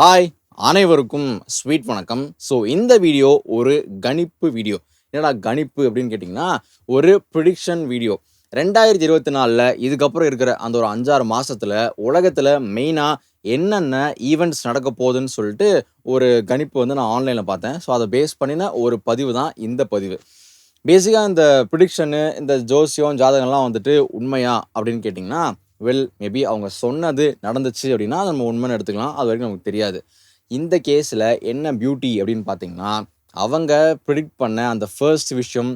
Hi அனைவருக்கும் sweet வணக்கம். So இந்த வீடியோ ஒரு கணிப்பு வீடியோ என்னடா கணிப்பு அப்படின்னு கேட்டிங்கன்னா ஒரு ப்ரிடிக்ஷன் வீடியோ ரெண்டாயிரத்தி இருபத்தி நாலில் இதுக்கப்புறம் இருக்கிற அந்த ஒரு அஞ்சாறு மாதத்தில் உலகத்தில் மெயினாக என்னென்ன ஈவெண்ட்ஸ் நடக்க போகுதுன்னு சொல்லிட்டு ஒரு கணிப்பு வந்து நான் ஆன்லைனில் பார்த்தேன். ஸோ அதை பேஸ் பண்ணின ஒரு பதிவு தான் இந்த பதிவு. பேசிக்காக இந்த ப்ரிடிக்ஷனு இந்த ஜோசியம் ஜாதகம்லாம் வந்துட்டு உண்மையா அப்படின்னு கேட்டிங்கன்னா வெல் மேபி அவங்க சொன்னது நடந்துச்சு அப்படின்னா அதை நம்ம உண்மைன்னு எடுத்துக்கலாம். அது வரைக்கும் நமக்கு தெரியாது. இந்த கேஸில் என்ன பியூட்டி அப்படின்னு பார்த்தீங்கன்னா அவங்க ப்ரிடிக்ட் பண்ண அந்த ஃபர்ஸ்ட் விஷயம்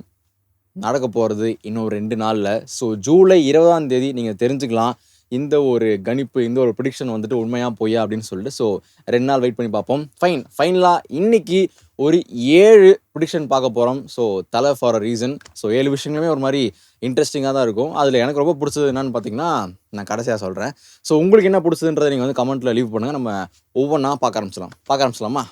நடக்க போகிறது இன்னும் ரெண்டு நாளில். ஸோ ஜூலை இருபதாம் தேதி நீங்கள் தெரிஞ்சுக்கலாம். இந்த ஒரு கணிப்பு இந்த ஒரு ப்ரிடிக்ஷன் வந்துட்டு உண்மையாக பொய்யா அப்படின்னு சொல்லிட்டு ஸோ ரெண்டு நாள் வெயிட் பண்ணி பார்ப்போம். ஃபைன் ஃபைனலாக இன்னைக்கு ஒரு ஏழு ப்ரிடிக்ஷன் பார்க்க போகிறோம் ஸோ தலை ஃபார் அ ரீசன் ஸோ ஏழு விஷயங்களுமே ஒரு மாதிரி இன்ட்ரெஸ்டிங்காக தான் இருக்கும். அதில் எனக்கு ரொம்ப பிடிச்சது என்னன்னு பார்த்தீங்கன்னா நான் கடைசியாக சொல்கிறேன் ஸோ உங்களுக்கு என்ன பிடிச்சதுன்றதை நீங்கள் வந்து கமெண்ட்டில் லீவ் பண்ணுங்கள் நம்ம ஒவ்வொன்றா பார்க்க ஆரம்பிச்சலாம் பார்க்க ஆரம்பிச்சலாமா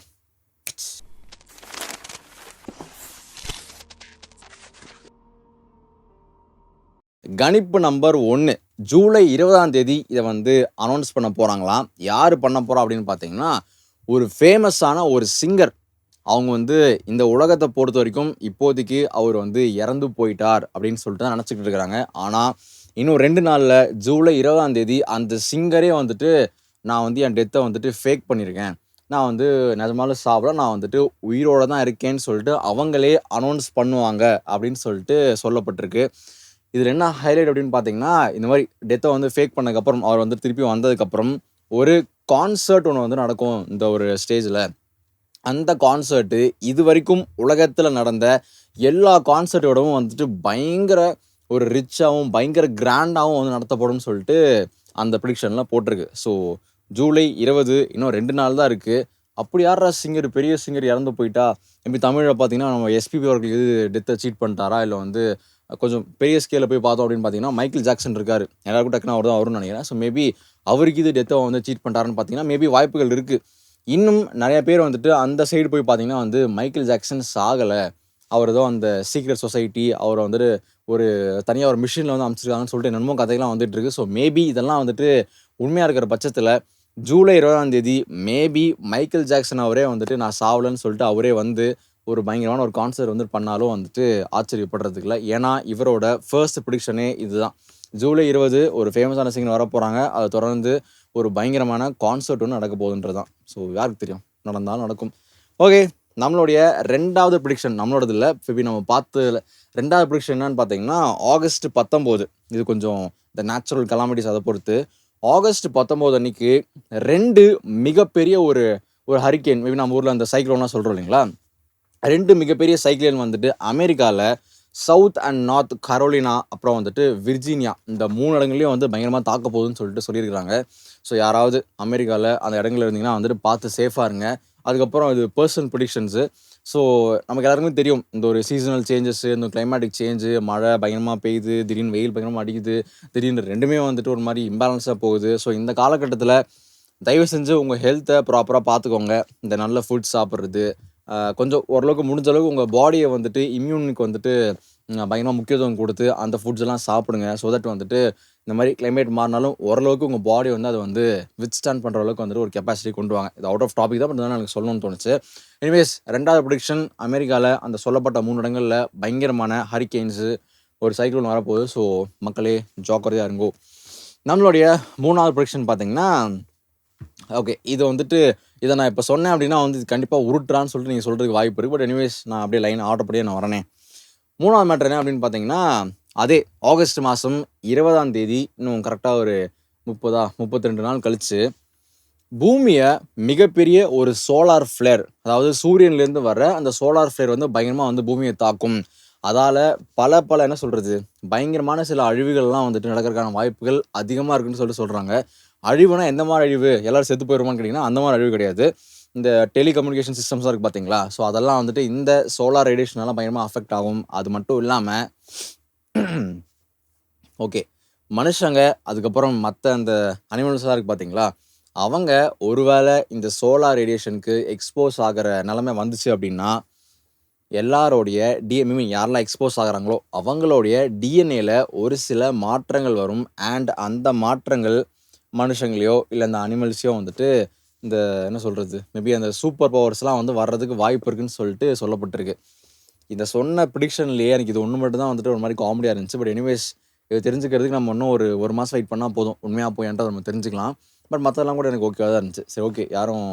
கணிப்பு நம்பர் ஒன்று ஜூலை இருபதாம் தேதி இதை வந்து அனௌன்ஸ் பண்ண போகிறாங்களாம் யார் பண்ண போகிறா அப்படின்னு பார்த்தீங்கன்னா ஒரு ஃபேமஸான ஒரு சிங்கர் அவங்க வந்து இந்த உலகத்தை பொறுத்த வரைக்கும் இப்போதைக்கு அவர் வந்து இறந்து போயிட்டார் அப்படின்னு சொல்லிட்டு தான் நினச்சிக்கிட்டு இருக்கிறாங்க ஆனால் இன்னும் ரெண்டு நாளில் ஜூலை இருபதாம் தேதி அந்த சிங்கரே வந்துட்டு நான் வந்து என் டெத்தை வந்துட்டு ஃபேக் பண்ணியிருக்கேன். நான் வந்து நிஜமாலும் சாப்பிட நான் வந்துட்டு உயிரோட தான் இருக்கேன்னு சொல்லிட்டு அவங்களே அனௌன்ஸ் பண்ணுவாங்க அப்படின்னு சொல்லிட்டு சொல்லப்பட்டிருக்கு. இதில் என்ன ஹைலைட் அப்படின்னு பார்த்தீங்கன்னா இந்த மாதிரி டெத்தை வந்து ஃபேக் பண்ணதுக்கப்புறம் அவர் வந்து திருப்பி வந்ததுக்கப்புறம் ஒரு கான்சர்ட் ஒன்று வந்து நடக்கும் இந்த ஒரு ஸ்டேஜில் அந்த கான்சர்ட்டு இது வரைக்கும் உலகத்தில் நடந்த எல்லா கான்சர்ட்டோடவும் வந்துட்டு பயங்கர ஒரு ரிச்சாகவும் பயங்கர கிராண்டாகவும் வந்து நடத்தப்படும் சொல்லிட்டு அந்த ப்ரிடிக்ஷன்லாம் போட்டிருக்கு. ஸோ ஜூலை இருபது இன்னும் ரெண்டு நாள் தான் இருக்குது அப்படி யாரா சிங்கர் பெரிய சிங்கர் இறந்து போயிட்டா? எப்படி தமிழில் பார்த்தீங்கன்னா நம்ம எஸ்பிபி அவர்களுக்கு இது டெத்தை சீட் பண்ணிட்டாரா? இல்லை வந்து கொஞ்சம் பெரிய ஸ்கேலில் போய் பார்த்தோம் அப்படின்னு பார்த்தீங்கன்னா மைக்கேல் ஜாக்சன் இருக்கார். எல்லாருக்கும் டக்குனு அவர் தான் வரும்னு நினைக்கிறேன். ஸோ மேபி அவருக்கு இது டெத்தை வந்து சீட் பண்ணிட்டாருன்னு பார்த்தீங்கன்னா மேபி வாய்ப்புகள் இருக்குது இன்னும் நிறைய பேர் வந்துட்டு அந்த சைடு போய் பார்த்தீங்கன்னா வந்து மைக்கேல் ஜாக்சன் சாகலை. அவர் ஏதோ அந்த சீக்ரெட் சொசைட்டி அவரை வந்துட்டு ஒரு தனியாக ஒரு மிஷினில் வந்து அமைச்சிருக்காங்கன்னு சொல்லிட்டு என்னமோ கதைகள்லாம் வந்துட்டு இருக்கு. ஸோ மேபி இதெல்லாம் வந்துட்டு உண்மையாக இருக்கிற பட்சத்தில் ஜூலை இருபதாம் தேதி மேபி மைக்கேல் ஜாக்சன் அவரே வந்துட்டு நான் சாவலன்னு சொல்லிட்டு அவரே வந்து ஒரு பயங்கரமான ஒரு கான்சர்ட் வந்து பண்ணாலும் வந்துட்டு ஆச்சரியப்படுறதுக்கு இல்லை ஏன்னா இவரோட ஃபர்ஸ்ட் ப்ரிடிக்ஷனே இதுதான். ஜூலை இருபது ஒரு ஃபேமஸான சிங்கர் வர போகிறாங்க அதை தொடர்ந்து ஒரு பயங்கரமான கான்சர்ட் ஒன்று நடக்க போகுதுன்றது தான் ஸோ யாருக்கு தெரியும்? நடந்தாலும் நடக்கும். ஓகே நம்மளுடைய ரெண்டாவது ப்ரிடிக்ஷன் நம்மளோடது இல்லை. இப்போ நம்ம பார்த்து ரெண்டாவது ப்ரிடிக்ஷன் என்னன்னு பார்த்தீங்கன்னா ஆகஸ்ட் பத்தொம்போது. இது கொஞ்சம் இந்த நேச்சுரல் கலாமிட்டிஸ் அதை பொறுத்து. ஆகஸ்ட் பத்தொம்போது அன்னைக்கு ரெண்டு மிகப்பெரிய ஒரு ஒரு ஹரிக்கேன் மேபி நம்ம ஊரில் அந்த சைக்ளோன்லாம் சொல்கிறோம் இல்லைங்களா? ரெண்டு மிகப்பெரிய சைக்ளோன் வந்துட்டு அமெரிக்காவில் சவுத் அண்ட் நார்த் கரோலினா அப்புறம் வந்துட்டு விர்ஜீனியா இந்த மூணு இடங்களையும் வந்து பயங்கரமாக தாக்க போகுதுன்னு சொல்லிட்டு சொல்லியிருக்கிறாங்க. ஸோ யாராவது அமெரிக்காவில் அந்த இடங்கள்ல இருந்தீங்கன்னா வந்துட்டு பார்த்து சேஃபாக இருங்க. அதுக்கப்புறம் இது பர்சனல் ப்ரொடிக்ஷன்ஸு ஸோ நமக்கு எல்லாருக்குமே தெரியும் இந்த ஒரு சீசனல் சேஞ்சஸ் இந்த கிளைமேட்டிக் சேஞ்சு மழை பயங்கரமாக பெய்யுது திடீர்னு வெயில் பயங்கரமாக அடிக்குது திடீர்னு ரெண்டுமே வந்துட்டு ஒரு மாதிரி இம்பேலன்ஸாக போகுது. ஸோ இந்த காலகட்டத்தில் தயவு செஞ்சு உங்கள் ஹெல்த்தை ப்ராப்பராக பார்த்துக்கோங்க. இந்த நல்ல ஃபுட் சாப்பிட்றது கொஞ்சம் ஓரளவுக்கு முடிஞ்ச அளவுக்கு உங்கள் பாடியை வந்துட்டு இம்யூனுக்கு வந்துட்டு பயங்கரமாக முக்கியத்துவம் கொடுத்து அந்த ஃபுட்ஸ் எல்லாம் சாப்பிடுங்க ஸோ தட் வந்துட்டு இந்த மாதிரி கிளைமேட் மாறினாலும் ஓரளவுக்கு உங்கள் பாடி வந்து அதை வந்து வித் ஸ்டாண்ட் பண்ணுற அளவுக்கு வந்துட்டு ஒரு கெப்பாசிட்டி கொண்டு வாங்க. இது அவுட் ஆஃப் டாபிக் தான் பட் எனக்கு சொல்லணும்னு தோணுச்சு. எனிவேஸ் ரெண்டாவது ப்ரொடிக்ஷன் அமெரிக்காவில் அந்த சொல்லப்பட்ட மூணு இடங்களில் பயங்கரமான ஹரிக்கெயின்ஸு ஒரு சைக்ளோன் வரப்போகுது. ஸோ மக்களே ஜாக்கிரதையாக இருங்கோ. நம்மளுடைய மூணாவது ப்ரொடிக்ஷன் பார்த்தீங்கன்னா ஓகே இது வந்துட்டு இதை நான் இப்போ சொன்னேன் அப்படின்னா வந்து கண்டிப்பாக உருட்டுறான்னு சொல்லிட்டு நீங்கள் சொல்கிறதுக்கு வாய்ப்பு இருக்குது பட் எனிவேஸ் நான் அப்படியே லைன் ஆர்டர் படியே நான் வரேனே மூணாவது மேட்ரு என்ன அப்படின்னு பார்த்தீங்கன்னா அதே ஆகஸ்ட் மாதம் இருபதாம் தேதி இன்னும் கரெக்டாக ஒரு முப்பதா முப்பத்தி ரெண்டு நாள் கழித்து பூமியை மிகப்பெரிய ஒரு சோலார் ஃப்ளேர் அதாவது சூரியன்லேருந்து வர்ற அந்த சோலார் ஃப்ளேர் வந்து பயங்கரமாக வந்து பூமியை தாக்கும். அதால் பல பல என்ன சொல்கிறது பயங்கரமான சில அழிவுகள்லாம் வந்துட்டு நடக்கிறதுக்கான வாய்ப்புகள் அதிகமாக இருக்குன்னு சொல்லிட்டு சொல்கிறாங்க அழிவுனா எந்த மாதிரி அழிவு? எல்லாரும் செத்து போயிருமான்னு கேட்டிங்கன்னா அந்த மாதிரி அழிவு கிடையாது. இந்த டெலிகம்யூனிகேஷன் சிஸ்டம்ஸாக இருக்குது பார்த்தீங்களா ஸோ அதெல்லாம் வந்துட்டு இந்த சோலார் ரேடியேஷனால பயங்கரமாக அஃபெக்ட் ஆகும். அது மட்டும் இல்லாமல் ஓகே மனுஷங்க அதுக்கப்புறம் மற்ற அந்த அனிமல்ஸ்லாம் இருக்குது பார்த்தீங்களா அவங்க ஒருவேளை இந்த சோலார் ரேடியேஷனுக்கு எக்ஸ்போஸ் ஆகிற நிலமை வந்துச்சு அப்படின்னா எல்லாரோடைய டிஎம்இ யாரெல்லாம் எக்ஸ்போஸ் ஆகுறாங்களோ அவங்களுடைய டிஎன்ஏல ஒரு சில மாற்றங்கள் வரும். அண்ட் அந்த மாற்றங்கள் மனுஷங்களையோ இல்லை அந்த அனிமல்ஸையோ வந்துட்டு இந்த என்ன சொல்கிறது மேபி அந்த சூப்பர் பவர்ஸ்லாம் வந்து வர்றதுக்கு வாய்ப்பு இருக்குன்னு சொல்லிட்டு சொல்லப்பட்டிருக்கு. இந்த சொன்ன ப்ரிடிக்ஷன்லேயே எனக்கு இது ஒன்று மட்டும் தான் வந்துட்டு ஒரு மாதிரி காமெடியாக இருந்துச்சு. பட் எனிவேஸ் இது தெரிஞ்சுக்கிறதுக்கு நம்ம இன்னும் ஒரு ஒரு மாதம் வெயிட் பண்ணால் போதும். உண்மையாக போயின்ட்டு நம்ம தெரிஞ்சுக்கலாம். பட் மற்றெல்லாம் கூட எனக்கு ஓகேவாக தான் இருந்துச்சு. சரி ஓகே யாரும்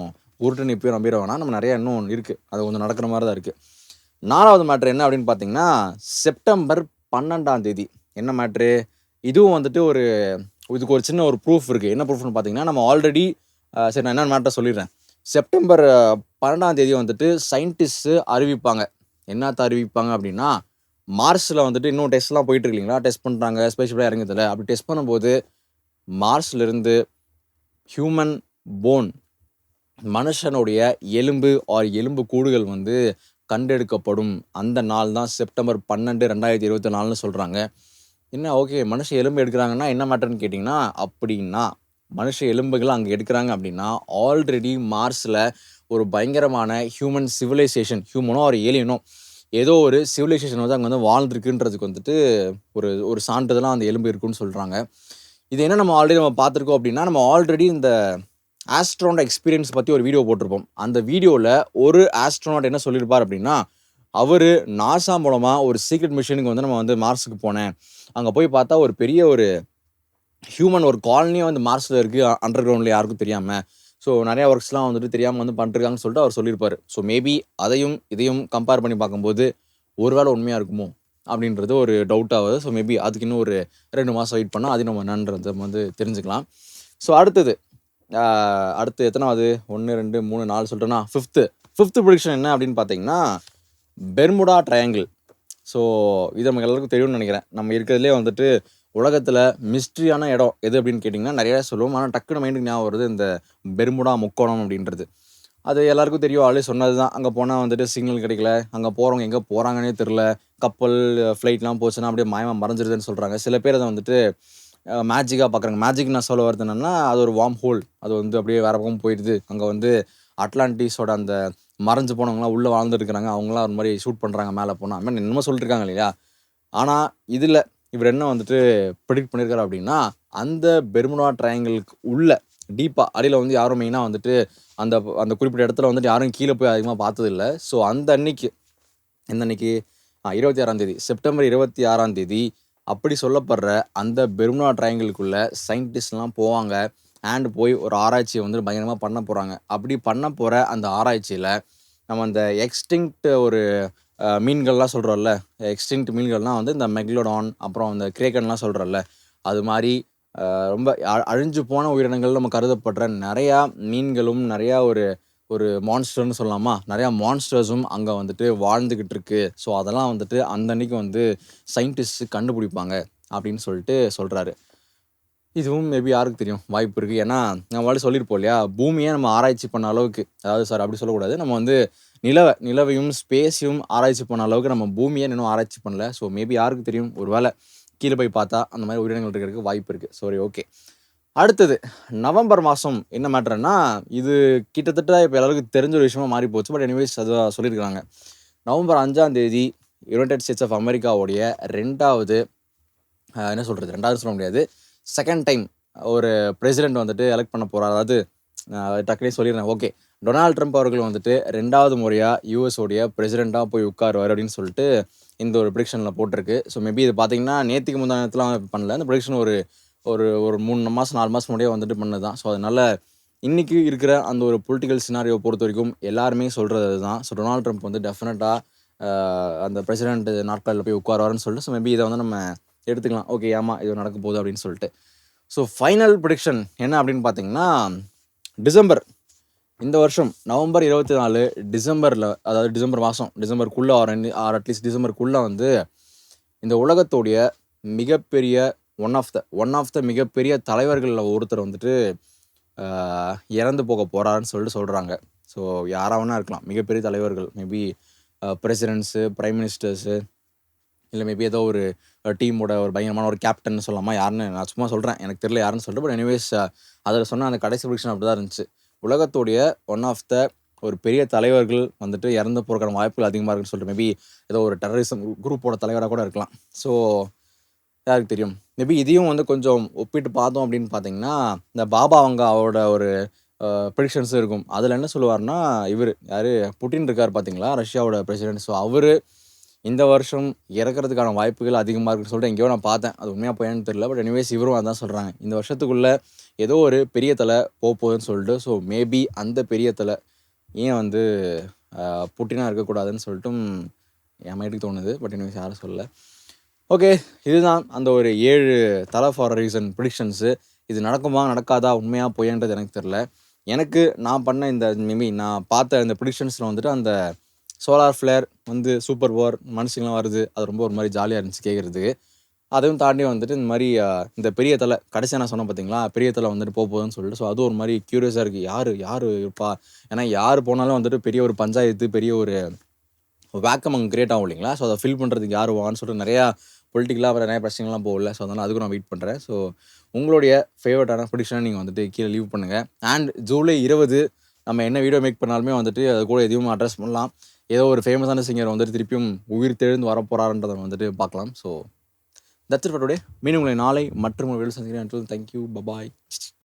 உருட்டுன்னு இப்போயும் நம்பிட வேணாம். நம்ம நிறையா இன்னும் இருக்குது அது கொஞ்சம் நடக்கிற மாதிரி தான் இருக்குது நாலாவது மேட்ரு என்ன அப்படின்னு பார்த்தீங்கன்னா செப்டம்பர் பன்னெண்டாம் தேதி. என்ன மேட்ரு இதுவும் வந்துட்டு ஒரு இதுக்கு ஒரு சின்ன ஒரு ப்ரூஃப் இருக்குது என்ன ப்ரூஃப்னு பார்த்தீங்கன்னா நம்ம ஆல்ரெடி சரி நான் என்ன மேட்டர் சொல்லிடுறேன். செப்டம்பர் பன்னெண்டாம் தேதி வந்துட்டு சயின்டிஸ்ட்டு அறிவிப்பாங்க. என்னத்தை அறிவிப்பாங்க அப்படின்னா மார்ஸில் வந்துட்டு இன்னும் டெஸ்ட்லாம் போயிட்டு இருக்கீங்களா டெஸ்ட் பண்ணுறாங்க ஸ்பெஷலாக இறங்குதில்ல அப்படி டெஸ்ட் பண்ணும்போது மார்ஸ்லேருந்து ஹியூமன் போன் மனுஷனுடைய எலும்பு ஆர் எலும்பு கூடுகள் வந்து கண்டெடுக்கப்படும். அந்த நாள் தான் செப்டம்பர் பன்னெண்டு ரெண்டாயிரத்தி இருபத்தி நாலுன்னு சொல்கிறாங்க என்ன ஓகே மனுஷ எலும்பு எடுக்கிறாங்கன்னா என்ன மேட்டர்னு கேட்டிங்கன்னா அப்படின்னா மனுஷ எலும்புகள் அங்கே எடுக்கிறாங்க அப்படின்னா ஆல்ரெடி மார்ஸில் ஒரு பயங்கரமான ஹியூமன் சிவிலைசேஷன் ஹியூமனோ ஒரு ஏலியனோ ஏதோ ஒரு சிவிலைசேஷன் வந்து அங்கே வந்து வாழ்ந்துருக்குன்றதுக்கு வந்துட்டு ஒரு ஒரு சான்றிதழாக அந்த எலும்பு இருக்குன்னு சொல்கிறாங்க இது என்ன நம்ம ஆல்ரெடி நம்ம பார்த்துருக்கோம் அப்படின்னா நம்ம ஆல்ரெடி இந்த ஆஸ்ட்ரோனாட் எக்ஸ்பீரியன்ஸ் பற்றி ஒரு வீடியோ போட்டிருப்போம். அந்த வீடியோவில் ஒரு ஆஸ்ட்ரோனாட் என்ன சொல்லியிருப்பார் அப்படின்னா அவர் நாசா மூலமாக ஒரு சீக்ரெட் மிஷினுக்கு வந்து நம்ம வந்து மார்ஸுக்கு போனேன். அங்கே போய் பார்த்தா ஒரு பெரிய ஒரு ஹியூமன் ஒரு காலனியே வந்து மார்ஸில் இருக்குது அண்டர் கிரவுண்டில் யாருக்கும் தெரியாமல் ஸோ நிறையா ஒர்க்ஸ்லாம் வந்துட்டு தெரியாமல் வந்து பண்ணிருக்காங்கன்னு சொல்லிட்டு அவர் சொல்லியிருப்பார். ஸோ மேபி அதையும் இதையும் கம்பேர் பண்ணி பார்க்கும்போது ஒரு வேளை உண்மையாக இருக்குமோ அப்படின்றது ஒரு டவுட் ஆகுது ஸோ மேபி அதுக்கு இன்னும் ஒரு ரெண்டு மாதம் வெயிட் பண்ணால் அது நம்ம என்னன்றது நம்ம வந்து தெரிஞ்சுக்கலாம். ஸோ அடுத்தது அடுத்து எத்தனாவது? ஒன்று ரெண்டு மூணு நாலு சொல்லிட்டேன்னா ஃபிஃப்த்து ஃபிஃப்த்து ப்ரொடிக்ஷன் என்ன அப்படின்னு பார்த்தீங்கன்னா பெர்முடா ட்ரையாங்கிள் ஸோ இது நமக்கு எல்லாருக்கும் தெரியும்னு நினைக்கிறேன். நம்ம இருக்கிறதுலே வந்துட்டு உலகத்தில் மிஸ்ட்ரியான இடம் எது அப்படின்னு கேட்டிங்கன்னா நிறையா சொல்லுவோம். ஆனால் டக்குனு மைண்டுக்கு ஞாபகம் வருது இந்த பெர்முடா முக்கோணம் அப்படின்றது. அது எல்லாருக்கும் தெரியும். ஆளே சொன்னது தான் அங்கே போனால் வந்துட்டு சிக்னல் கிடைக்கல. அங்கே போகிறவங்க எங்கே போகிறாங்கன்னே தெரில கப்பல் ஃப்ளைட்லாம் uh, போச்சுன்னா அப்படியே மாயமாக மறைஞ்சிருதுன்னு சொல்கிறாங்க சில பேர் அதை வந்துட்டு uh, மேஜிக்காக பார்க்குறாங்க. மேஜிக் நான் சொல்ல வருது என்னென்னா அது ஒரு வார்ம் ஹோல் அது வந்து அப்படியே வேற பக்கம் போயிடுது. அங்கே வந்து அட்லாண்டிஸோட அந்த மறைஞ்சு போனவங்களாம் உள்ளே வாழ்ந்துருக்குறாங்க. அவங்களாம் ஒரு மாதிரி ஷூட் பண்ணுறாங்க மேலே போனால் அது மாதிரி என்னமோ சொல்லியிருக்காங்க இல்லையா? ஆனால் இதில் இவர் என்ன வந்துட்டு ப்ரிடிக்ட் பண்ணியிருக்காரு அப்படின்னா அந்த பெர்முனா ட்ரையாங்கிளுக்கு உள்ள டீப்பாக அடியில் வந்து யாரும் மெயினாக வந்துட்டு அந்த அந்த குறிப்பிட்ட இடத்துல வந்துட்டு யாரும் கீழே போய் அதிகமாக பார்த்ததில்ல. ஸோ அந்த அன்னைக்கு எந்த அன்னைக்கு ஆ இருபத்தி ஆறாம் தேதி செப்டம்பர் இருபத்தி ஆறாம் தேதி அப்படி சொல்லப்படுற அந்த பெர்முனா ட்ரையாங்கிளுக்குள்ள சயின்டிஸ்ட்லாம் போவாங்க. அண்ட் போய் ஒரு ஆராய்ச்சியை வந்து பயங்கரமாக பண்ண போகிறாங்க அப்படி பண்ண போகிற அந்த ஆராய்ச்சியில் நம்ம அந்த எக்ஸ்டிங்க்ட் ஒரு மீன்கள்லாம் சொல்கிறோம்ல எக்ஸ்டிங்க்ட் மீன்கள்லாம் வந்து இந்த மெக்லோடான் அப்புறம் இந்த கிரேக்கன்லாம் சொல்கிறோம்ல அது மாதிரி ரொம்ப அழிஞ்சு போன உயிரினங்கள் நம்ம கருதப்படுற நிறையா மீன்களும் நிறையா ஒரு ஒரு மான்ஸ்டர்னு சொல்லலாமா? நிறையா மான்ஸ்டர்ஸும் அங்கே வந்துட்டு வாழ்ந்துக்கிட்டு இருக்கு. ஸோ அதெல்லாம் வந்துட்டு அந்த அன்னைக்கு வந்து சயின்டிஸ்ட் கண்டுபிடிப்பாங்க அப்படின்னு சொல்லிட்டு சொல்கிறாரு இதுவும் மேபி யாருக்கு தெரியும்? வாய்ப்பு இருக்குது ஏன்னா நம்ம வாழ் சொல்லியிருப்போம் இல்லையா? பூமியை நம்ம ஆராய்ச்சி பண்ண அளவுக்கு. அதாவது சார் அப்படி சொல்லக்கூடாது. நம்ம வந்து நிலவை நிலவையும் ஸ்பேஸையும் ஆராய்ச்சி பண்ண அளவுக்கு நம்ம பூமியை இன்னும் ஆராய்ச்சி பண்ணல. ஸோ மேபி யாருக்கு தெரியும்? ஒரு வேளை கீழே போய் பார்த்தா அந்த மாதிரி உயிரினங்கள் இருக்கிறதுக்கு வாய்ப்பு இருக்குது சரி ஓகே அடுத்தது நவம்பர் மாதம் என்ன மேட்டர்னா இது கிட்டத்தட்ட இப்போ எல்லாருக்கும் தெரிஞ்ச ஒரு விஷயமா மாறி போச்சு. பட் எனிவேஸ் அதை சொல்லியிருக்கிறாங்க. நவம்பர் அஞ்சாம் தேதி யுனைடெட் ஸ்டேட்ஸ் ஆஃப் அமெரிக்காவுடைய ரெண்டாவது என்ன சொல்கிறது ரெண்டாவது சொல்ல முடியாது. செகண்ட் டைம் ஒரு பிரசிடென்ட் வந்துட்டு எலெக்ட் பண்ண போகிறார் அதாவது டக்குனே சொல்லிடுறேன். ஓகே டொனால்ட் ட்ரம்ப் அவர்கள் வந்துட்டு ரெண்டாவது முறையாக யூஎஸோடைய பிரசிடெண்ட்டாக போய் உட்காருவார் அப்படின்னு சொல்லிட்டு இந்த ஒரு ப்ரிடிக்ஷனில் போட்டிருக்கு. ஸோ மேபி இது பார்த்தீங்கன்னா நேற்றுக்கு முந்தானத்துலாம் பண்ணல. அந்த ப்ரிடிக்ஷன் ஒரு ஒரு ஒரு மூணு மாதம் நாலு மாதம் முன்னாடியே வந்துட்டு பண்ணது தான். ஸோ அதனால் இன்றைக்கி இருக்கிற அந்த ஒரு பொலிட்டிக்கல் சினாரியோ பொறுத்த வரைக்கும் எல்லாருமே சொல்கிறது அதுதான். ஸோ டொனால்ட் ட்ரம்ப் வந்து டெஃபினட்டாக அந்த பிரசிடென்ட் நாட்களில் போய் உட்காருவாருன்னு சொல்லிட்டு ஸோ மேபி இதை வந்து நம்ம எடுத்துக்கலாம். ஓகே ஆமா இது நடக்க போகுது அப்படின்னு சொல்லிட்டு. ஸோ ஃபைனல் ப்ரிடிக்ஷன் என்ன அப்படின்னு பார்த்தீங்கன்னா டிசம்பர். இந்த வருஷம் நவம்பர் இருபத்தி நாலு டிசம்பரில் அதாவது டிசம்பர் மாதம் டிசம்பருக்குள்ளே ஆர் ஆர் அட்லீஸ்ட் டிசம்பருக்குள்ளே வந்து இந்த உலகத்துடைய மிகப்பெரிய one of the one of the மிகப்பெரிய தலைவர்களில் ஒருத்தர் வந்துட்டு இறந்து போக போகிறாருன்னு சொல்லிட்டு சொல்கிறாங்க ஸோ யாராவனா இருக்கலாம். மிகப்பெரிய தலைவர்கள். மேபி பிரசிடென்ட்ஸு ப்ரைம் மினிஸ்டர்ஸு இல்லை மேபி ஏதோ ஒரு டீமோட ஒரு பயங்கரமான ஒரு கேப்டன் சொல்லலாமா யாருன்னு நான் சும்மா சொல்கிறேன் எனக்கு தெரியல யாருன்னு சொல்லிட்டு பட் எனிவேஸ் அதில் சொன்ன அந்த கடைசி ப்ரிடிக்ஷன் அப்படி தான் இருந்துச்சு. உலகத்துடைய ஒன் ஆஃப் த ஒரு பெரிய தலைவர்கள் வந்துட்டு இறந்து போகிறக்கான வாய்ப்புகள் அதிகமாக இருக்குன்னு சொல்லிட்டு மேபி ஏதோ ஒரு டெரரிசம் குரூப்போட தலைவராக கூட இருக்கலாம். ஸோ யாருக்கு தெரியும்? மேபி இதையும் வந்து கொஞ்சம் ஒப்பிட்டு பார்த்தோம் அப்படின்னு பார்த்தீங்கன்னா இந்த பாபா அவங்க அவரோட ஒரு ப்ரிடிக்ஷன்ஸ் இருக்கும். அதில் என்ன சொல்லுவார்னா இவர் யார்? புட்டின் இருக்கார் பார்த்தீங்களா ரஷ்யாவோட பிரசிடென்ட் ஸோ அவர் இந்த வருஷம் இறக்கிறதுக்கான வாய்ப்புகள் அதிகமாக இருக்குன்னு சொல்லிட்டு எங்கேயோ நான் பார்த்தேன். அது உண்மையாக போயான்னு தெரியல. பட் எனிவேஸ் இவரும் அதான் சொல்கிறாங்க இந்த வருஷத்துக்குள்ளே ஏதோ ஒரு பெரிய தலை போகுதுன்னு சொல்லிட்டு ஸோ மேபி அந்த பெரிய தலை ஏன் வந்து புட்டினாக இருக்கக்கூடாதுன்னு சொல்லிட்டும் என் மைண்டுக்கு தோணுது. பட் எனிவேஸ் யாரும் சொல்லலை. ஓகே இதுதான் அந்த ஒரு ஏழு தலை ஃபார் ரீசன் ப்ரிடிக்ஷன்ஸு இது நடக்குமா நடக்காதா உண்மையாக பொய்யன்றது எனக்கு தெரில எனக்கு நான் பண்ண இந்த மேபி நான் பார்த்த இந்த ப்ரிடிக்ஷன்ஸில் வந்துட்டு அந்த சோலார் ஃப்ளேர் வந்து சூப்பர் பவர் மனுஷங்களாம் வருது. அது ரொம்ப ஒரு மாதிரி ஜாலியாக இருந்துச்சு கேட்குறதுக்கு அதையும் தாண்டி வந்துட்டு இந்த மாதிரி இந்த பெரிய தலை கடைசியாக நான் சொன்னேன் பார்த்தீங்களா பெரிய தலை வந்துட்டு போக போகுதுன்னு சொல்லிட்டு ஸோ அது ஒரு மாதிரி க்யூரியஸாக இருக்குது யார் யார் இருப்பா? ஏன்னா யார் போனாலும் வந்துட்டு பெரிய ஒரு பஞ்சாயத்து பெரிய ஒரு வேக்கம் அங்கே கிரியேட் ஆகும் இல்லைங்களா? ஸோ அதை ஃபில் பண்ணுறதுக்கு யார் வான்னு சொல்லிட்டு நிறையா பொலிட்டிக்கலாக வர நிறைய பிரச்சனைகள்லாம் போகல. ஸோ அதனால் அதுக்கும் நான் வெயிட் பண்ணுறேன் ஸோ உங்களுடைய ஃபேவரட்டான ப்ரொடிக்ஷனை நீங்கள் வந்துட்டு கீழே லீவ் பண்ணுங்கள் அண்ட் ஜூலை இருபது நம்ம என்ன வீடியோ மேக் பண்ணாலுமே வந்துட்டு அது கூட எதையும் அட்ரஸ் பண்ணலாம். ஏதோ ஒரு ஃபேமஸான சிங்கர் வந்துட்டு திருப்பியும் உயிர் தெழுந்து வரப்போகிறாருன்றதை வந்துட்டு பார்க்கலாம். ஸோ தட்ஸ் இட் டுடே உங்களை நாளை மற்றும் வேலை வீடியோ சந்திக்கிறேன் தேங்க்யூ பபாய்